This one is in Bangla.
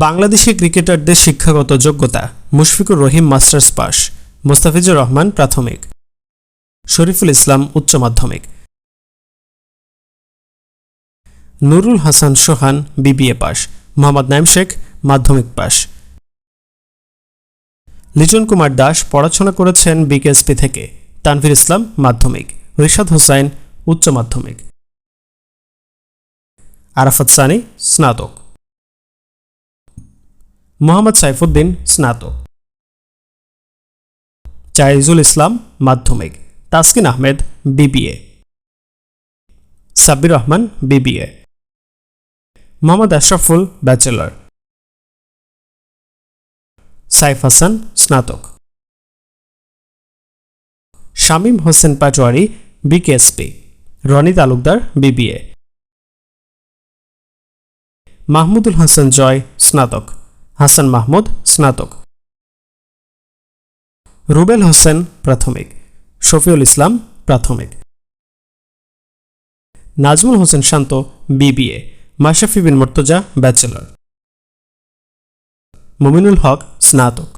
বাংলাদেশি ক্রিকেটারদের শিক্ষাগত যোগ্যতা, মুশফিকুর রহিম মাস্টার্স পাস, মোস্তাফিজুর রহমান প্রাথমিক, শরীফুল ইসলাম উচ্চ মাধ্যমিক। নুরুল হাসান সোহান বিবিএ পাস, মোহাম্মদ নাইম শেখ মাধ্যমিক পাস। লিটন কুমার দাস পড়াশোনা করেছেন বিকেএসপি থেকে, তানভীর ইসলাম মাধ্যমিক, রিশাদ হোসাইন উচ্চ মাধ্যমিক। আরাফাত সানি স্নাতক। মোহাম্মদ সাইফুদ্দিন স্নাতক। জাইজুল ইসলাম মাধ্যমিক। Taskin Ahmed BBA. Sabbir Rahman BBA. Mohammad Ashraful bachelor. Saif Hasan স্নাতক। শামীম হোসেন পাটোয়ারি বিকেএসপি। রনি তালুকদার বিবিএ। মাহমুদুল হাসান জয় স্নাতক। হাসান মাহমুদ, স্নাতক। রুবেল হোসেন, প্রাথমিক। শফিউল ইসলাম, প্রাথমিক। নাজমুল হোসেন শান্ত, বিবিএ। মাশাফি বিন মর্তজা, ব্যাচেলর। মুমিনুল হক, স্নাতক।